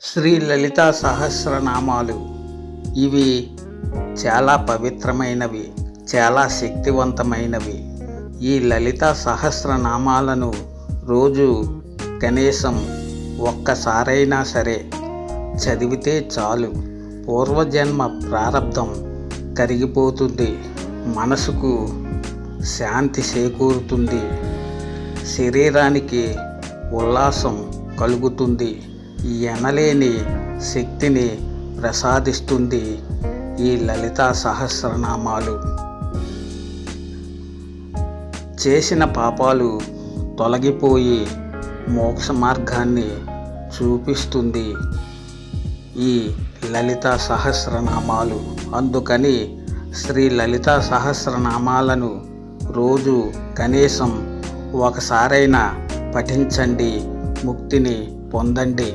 శ్రీ లలితా సహస్రనామాలు. ఇవి చాలా పవిత్రమైనవి చాలా శక్తివంతమైనవి. ఈ లలితా సహస్రనామాలను రోజు కనీసం ఒక్కసారైనా సరే చదివితే చాలు. పూర్వజన్మ ప్రారంధం కరిగిపోతుంది మనసుకు శాంతి చేకూరుతుంది శరీరానికి ఉల్లాసం కలుగుతుంది. ఎనలేని శక్తిని ప్రసాదిస్తుంది ఈ లలితా సహస్రనామాలు. చేసిన పాపాలు తొలగిపోయి మోక్ష మార్గాన్ని చూపిస్తుంది ఈ లలితా సహస్రనామాలు. అందుకని శ్రీ లలితా సహస్రనామాలను రోజు కనీసం ఒకసారైనా పఠించండి. ముక్తిని పొందండి.